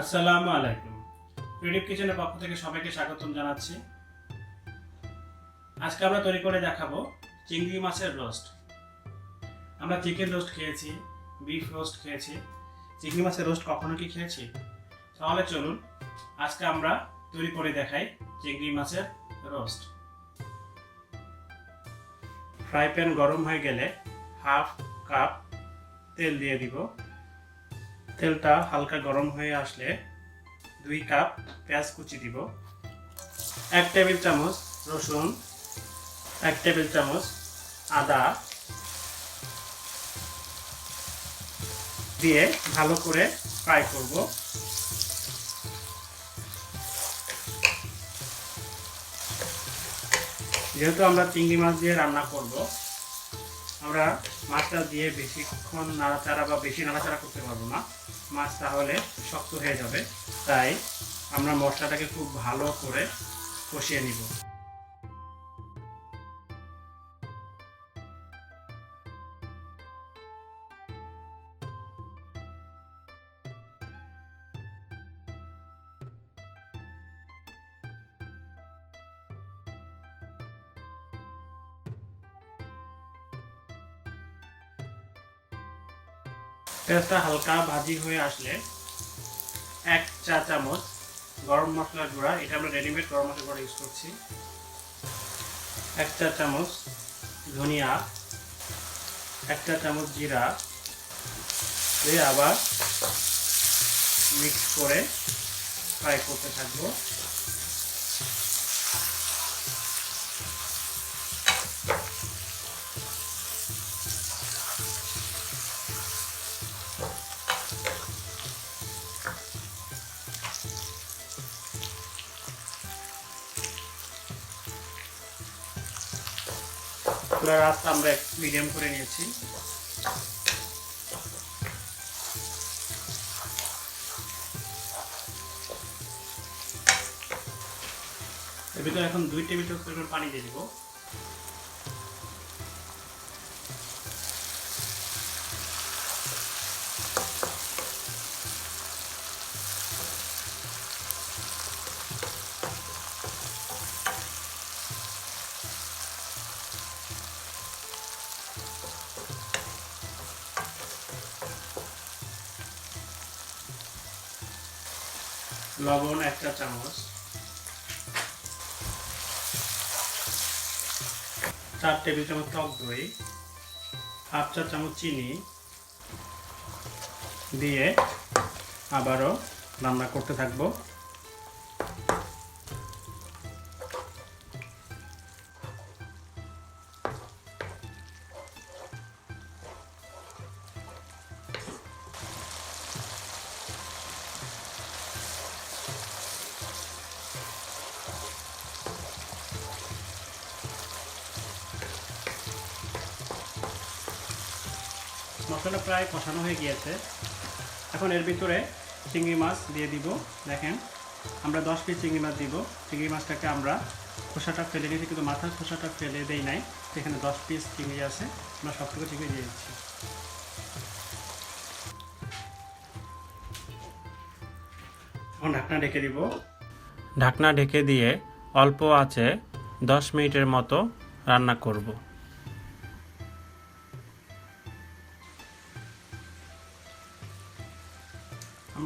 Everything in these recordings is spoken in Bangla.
আসসালামু আলাইকুম। ক্রিয়েটিভ কিচেনের পক্ষ থেকে সবাইকে স্বাগতম জানাচ্ছি। আজকে আমরা তৈরি করে দেখাবো চিংড়ি মাছের রোস্ট আমরা চিকেন রোস্ট খেয়েছি বিফ রোস্ট খেয়েছি। চিংড়ি মাছের রোস্ট কখনো কি খেয়েছি? তাহলে চলুন, আজকে আমরা তৈরি করে দেখাই চিংড়ি মাছের রোস্ট ফ্রাই প্যান গরম হয়ে গেলে হাফ কাপ তেল দিয়ে দিব। তেলটা হালকা গরম হয়ে আসলে দুই কাপ পেঁয়াজ কুচি দিব। এক টেবিল চামচ রসুন, এক টেবিল চামচ আদা দিয়ে ভালো করে ফ্রাই করব। যেহেতু আমরা চিংড়ি মাছ দিয়ে রান্না করব, আমরা মাছটা দিয়ে বেশিক্ষণ নাড়াচাড়া বা বেশি নাড়াচাড়া করতে পারব না। মাছ তাহলে শক্ত হয়ে যাবে। তাই আমরা মশলাটাকে খুব ভালো করে কষিয়ে নিব। পেঁয়াজটা হালকা ভাজি হয়ে আসলে এক চা চামচ গরম মশলার গুঁড়া। এটা আমরা রেডিমেড গরম মশলা গুঁড়া ইউজ করছি। এক চা চামচ ধনিয়া, এক চা চামচ জিরা দিয়ে আবার মিক্স করে ফ্রাই করতে থাকব। পুরো রাস্তা আমরা মিডিয়াম করে নিয়েছি। এর ভিতরে এখন দুই টেবিল চামচ পরিমাণ পানি দিয়ে দিব। লবণ একটা চামচ। চার টেবিল চামচ টক দই, হাফ চা চামচ চিনি দিয়ে আবারও রান্না করতে থাকব। মশলা প্রায় কষানো হয়ে গিয়েছে। এখন এর ভিতরে চিংড়ি মাছ দিয়ে দিব। দেখেন, আমরা দশ পিস চিংড়ি মাছ দিব। চিংড়ি মাছটাকে আমরা খোসাটা ফেলে দিয়েছি, কিন্তু মাথার খোসাটা ফেলে দেই নাই। সেখানে দশ পিস চিংড়ি আছে, আমরা সবটুকু চিংড়ি দিয়ে দিচ্ছি। এখন ঢাকনা ঢেকে দিব। ঢাকনা ঢেকে দিয়ে অল্প আছে দশ মিনিটের মতো রান্না করব।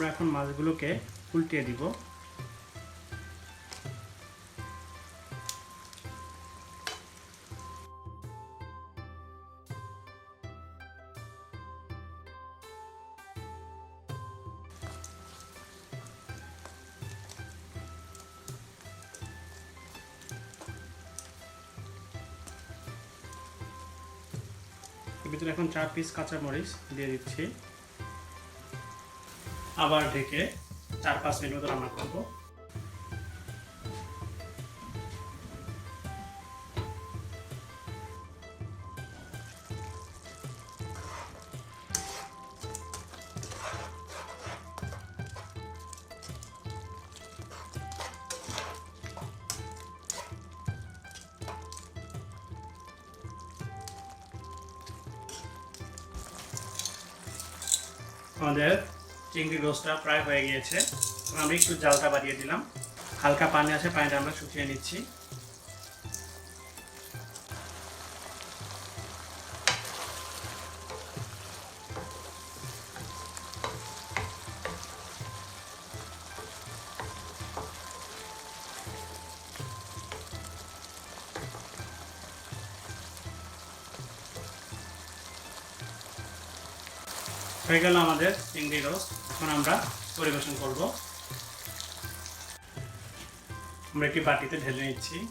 আমরা এখন মাছগুলোকে উল্টিয়ে দিব। ভিতরে এখন চার পিস কাঁচা মরিচ দিয়ে দিচ্ছি। আবার ঢেকে চার পাঁচ মিনিট রান্না করব। আমাদের চিংড়ি রোস্টটা প্রায় হয়ে গিয়েছে। আমি একটু জালটা বাড়িয়ে দিলাম। হালকা পানি আছে, পানিটা আমরা শুকিয়ে নিচ্ছি। হয়ে গেল আমাদের চিংড়ি রোস্ট। এখন আমরা পরিবেশন করব। আমরা একটি বাটিতে ঢেলে নিচ্ছি।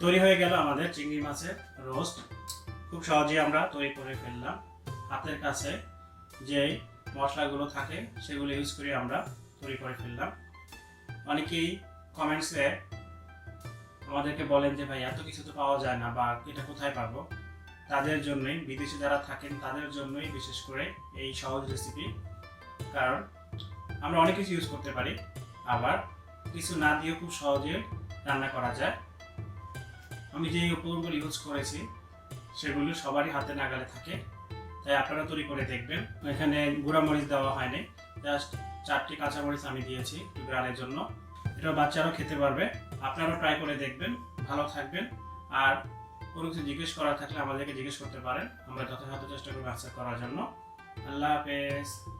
তৈরি হয়ে গেল আমাদের চিংড়ি মাছের রোস্ট। খুব সহজেই আমরা তৈরি করে ফেললাম। হাতের কাছে যে মশলাগুলো থাকে, সেগুলো ইউজ করে আমরা তৈরি করে ফেললাম। অনেকেই কমেন্টসে আমাদেরকে বলেন যে, ভাই, এত কিছু তো পাওয়া যায় না বা এটা কোথায় পাবো? তাদের জন্যই, বিদেশে যারা থাকেন তাদের জন্যই বিশেষ করে এই সহজ রেসিপি কারণ আমরা অনেক কিছু ইউজ করতে পারি, আবার কিছু না দিয়েও খুব সহজে রান্না করা যায়। আমি যে উপকরণগুলো ইউজ করেছি, সেগুলো সবারই হাতে নাগালে থাকে, তাই আপনারা তৈরি করে দেখবেন। এখানে গুঁড়া মরিচ দেওয়া হয়নি জাস্ট চারটি কাঁচামরিচ আমি দিয়েছি গ্রানের জন্য। এটা বাচ্চারাও খেতে পারবে। আপনারাও ট্রাই করে দেখবেন, ভালো থাকবেন। আর কোনো কিছু জিজ্ঞেস করার থাকলে আমাদেরকে জিজ্ঞেস করতে পারেন। আমরা যথাযথ চেষ্টা করব আনসার করার জন্য। আল্লাহ হাফেজ।